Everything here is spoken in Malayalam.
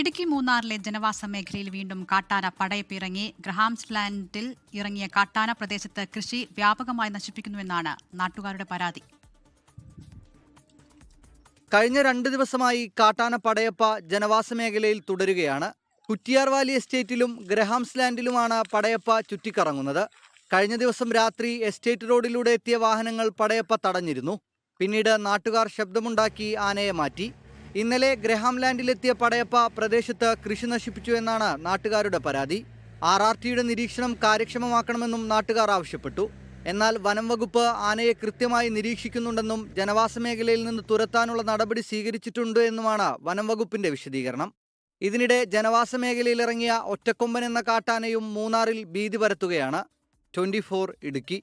ഇടുക്കി മൂന്നാറിലെ ജനവാസ മേഖലയിൽ വീണ്ടും കാട്ടാന പടയപ്പിറങ്ങി. ഗ്രഹാംസ് ലാൻഡിൽ ഇറങ്ങിയ കാട്ടാന പ്രദേശത്ത് കൃഷി വ്യാപകമായി നശിപ്പിക്കുന്നുവെന്നാണ് നാട്ടുകാരുടെ പരാതി. കഴിഞ്ഞ രണ്ട് ദിവസമായി കാട്ടാന പടയപ്പ ജനവാസ മേഖലയിൽ തുടരുകയാണ്. കുറ്റിയാർ വാലി എസ്റ്റേറ്റിലും ഗ്രഹാംസ് ലാൻഡിലുമാണ് പടയപ്പ ചുറ്റിക്കറങ്ങുന്നത്. കഴിഞ്ഞ ദിവസം രാത്രി എസ്റ്റേറ്റ് റോഡിലൂടെ എത്തിയ വാഹനങ്ങൾ പടയപ്പ തടഞ്ഞിരുന്നു. പിന്നീട് നാട്ടുകാർ ശബ്ദമുണ്ടാക്കി ആനയെ മാറ്റി. ഇന്നലെ ഗ്രഹാം ലാൻഡിലെത്തിയ പടയപ്പ പ്രദേശത്ത് കൃഷി നശിപ്പിച്ചു എന്നാണ് നാട്ടുകാരുടെ പരാതി. ആർ ആർ ടിയുടെ നിരീക്ഷണം കാര്യക്ഷമമാക്കണമെന്നും നാട്ടുകാർ ആവശ്യപ്പെട്ടു. എന്നാൽ വനം വകുപ്പ് ആനയെ കൃത്യമായി നിരീക്ഷിക്കുന്നുണ്ടെന്നും ജനവാസ മേഖലയിൽ നിന്ന് തുരത്താനുള്ള നടപടി സ്വീകരിച്ചിട്ടുണ്ട് എന്നുമാണ് വനം വകുപ്പിന്റെ വിശദീകരണം. ഇതിനിടെ ജനവാസ മേഖലയിൽ ഇറങ്ങിയ ഒറ്റക്കൊമ്പൻ എന്ന കാട്ടാനയും മൂന്നാറിൽ ഭീതി പരത്തുകയാണ്. ട്വന്റി ഇടുക്കി.